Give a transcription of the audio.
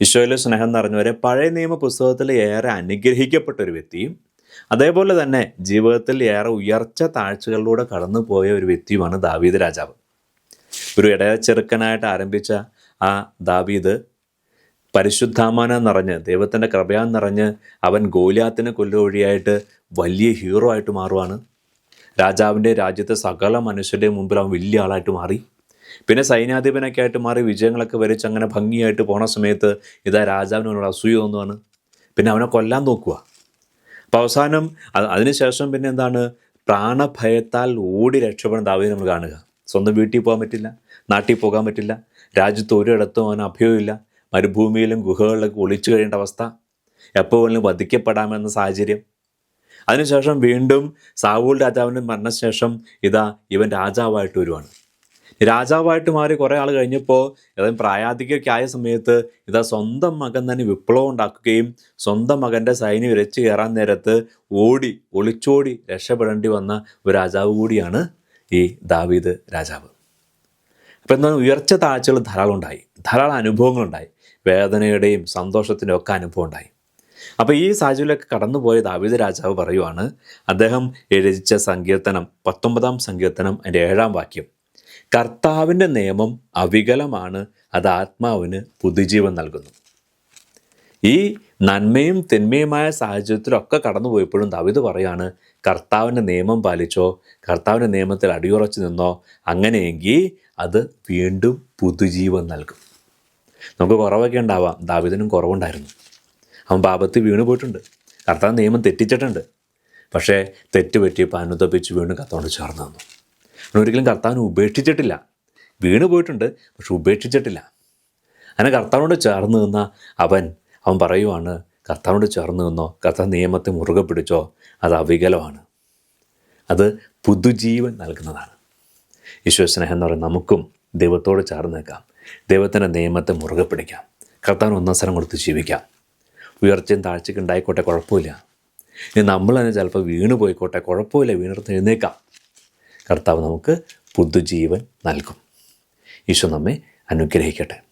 ഈശോയിൽ സ്നേഹം നിറഞ്ഞവരെ പഴയ നിയമ പുസ്തകത്തിൽ ഏറെ അനുഗ്രഹിക്കപ്പെട്ട ഒരു വ്യക്തിയും അതേപോലെ തന്നെ ജീവിതത്തിൽ ഏറെ ഉയർച്ച താഴ്ചകളിലൂടെ കടന്നു പോയ ഒരു വ്യക്തിയുമാണ് ദാവീദ് രാജാവ്. ഒരു ഇടയ ചെറുക്കനായിട്ട് ആരംഭിച്ച ആ ദാവീദ് പരിശുദ്ധാമാന നിറഞ്ഞ് ദൈവത്തിന്റെ കൃപയാൻ നിറഞ്ഞ് അവൻ ഗോലിയാത്തിനെ കൊല്ലുവഴിയായിട്ട് വലിയ ഹീറോ ആയിട്ട് മാറുവാണ്. രാജാവിന്റെ രാജ്യത്തെ സകല മനുഷ്യരുടെയും മുമ്പിൽ അവൻ വലിയ ആളായിട്ട് മാറി. പിന്നെ സൈന്യാധിപനൊക്കെ ആയിട്ട് മാറി വിജയങ്ങളൊക്കെ വരച്ച് അങ്ങനെ ഭംഗിയായിട്ട് പോണ സമയത്ത് ഇതാ രാജാവിനോട് അസൂയ തോന്നുവാണ്. പിന്നെ അവനെ കൊല്ലാൻ നോക്കുക അപ്പോൾ അവസാനം അത് അതിനുശേഷം പിന്നെ എന്താണ്? പ്രാണഭയത്താൽ ഓടി രക്ഷപ്പെടുന്ന ദാവീദ് നമ്മൾ കാണുക. സ്വന്തം വീട്ടിൽ പോകാൻ പറ്റില്ല നാട്ടിൽ പോകാൻ പറ്റില്ല രാജ്യത്ത് ഒരിടത്തും അവന് അഭയമില്ല മരുഭൂമിയിലും ഗുഹകളിലൊക്കെ ഒളിച്ചു കഴിയേണ്ട അവസ്ഥ എപ്പോൾ വേണമെങ്കിലും വധിക്കപ്പെടാമെന്ന സാഹചര്യം. അതിനുശേഷം വീണ്ടും സാവൂൾ രാജാവിന്റെ മരണശേഷം ഇതാ ഇവൻ രാജാവായിട്ട് വരുവാണ്. രാജാവായിട്ട് മാറി കുറേ ആൾ കഴിഞ്ഞപ്പോൾ ഏതായാലും പ്രായാധികൊക്കെ ആയ സമയത്ത് ഇതാ സ്വന്തം മകൻ തന്നെ വിപ്ലവം ഉണ്ടാക്കുകയും സ്വന്തം മകന്റെ സൈന്യം ഇരച്ചു കയറാൻ നേരത്ത് ഓടി ഒളിച്ചോടി രക്ഷപ്പെടേണ്ടി വന്ന ഒരു രാജാവ് കൂടിയാണ് ഈ ദാവീദ് രാജാവ്. അപ്പം എന്താണ്? ഉയർച്ച താഴ്ചകൾ ധാരാളം ഉണ്ടായി ധാരാളം അനുഭവങ്ങളുണ്ടായി. വേദനയുടെയും സന്തോഷത്തിന്റെയും ഒക്കെ അനുഭവം ഉണ്ടായി അപ്പോൾ ഈ സാഹചര്യമൊക്കെ കടന്നുപോയ ദാവീദ് രാജാവ് പറയുവാണ് അദ്ദേഹം രചിച്ച സങ്കീർത്തനം പത്തൊമ്പതാം സങ്കീർത്തനം അതിന്റെ ഏഴാം വാക്യം. കർത്താവിന്റെ നിയമം അവികലമാണ്. അത് ആത്മാവിന് പുതുജീവൻ നൽകുന്നു. ഈ നന്മയും തിന്മയുമായ സാഹചര്യത്തിലൊക്കെ കടന്നു പോയപ്പോഴും ദവിത് പറയാണ് കർത്താവിന്റെ നിയമം പാലിച്ചോ? കർത്താവിന്റെ നിയമത്തിൽ അടിയുറച്ചു നിന്നോ? അങ്ങനെയെങ്കിൽ അത് വീണ്ടും പുതുജീവൻ നൽകും. നമുക്ക് കുറവൊക്കെ ഉണ്ടാവാം. ദാവിദിനും കുറവുണ്ടായിരുന്നു. അവൻ പാപത്തിൽ വീണു പോയിട്ടുണ്ട്. കർത്താവ് നിയമം തെറ്റിച്ചിട്ടുണ്ട്. പക്ഷേ തെറ്റ് പറ്റിയപ്പോൾ അനുതപിച്ച് വീണ്ടും കത്തോണ്ട് ചേർന്ന് തന്നു അവൻ ഒരിക്കലും കർത്താവിനെ ഉപേക്ഷിച്ചിട്ടില്ല. വീണു പോയിട്ടുണ്ട് പക്ഷെ ഉപേക്ഷിച്ചിട്ടില്ല. അങ്ങനെ കർത്താവിനോട് ചേർന്ന് നിന്ന അവൻ അവൻ പറയുവാണ് കർത്താവിനോട് ചേർന്ന് നിന്നോ? കർത്താവ് നിയമത്തെ മുറുകെ പിടിച്ചോ? അത് അവികലമാണ്. അത് പുതുജീവൻ നൽകുന്നതാണ്. ഈശ്വര സ്നേഹം എന്ന് പറയുന്നത് നമുക്കും ദൈവത്തോട് ചേർന്ന് നിൽക്കാം. ദൈവത്തിന്റെ നിയമത്തെ മുറുകെ പിടിക്കാം. കർത്താവിന് ഒന്നാം സ്ഥലം കൊടുത്ത് ജീവിക്കാം. ഉയർച്ചയും താഴ്ചയ്ക്ക് ഉണ്ടായിക്കോട്ടെ കുഴപ്പമില്ല. ഇനി നമ്മൾ തന്നെ ചിലപ്പോൾ വീണ് പോയിക്കോട്ടെ കുഴപ്പമില്ല വീണെടുത്ത് എഴുന്നേക്കാം കർത്താവ് നമുക്ക് പുതുജീവൻ നൽകും. ഈശോ നമ്മെ അനുഗ്രഹിക്കട്ടെ.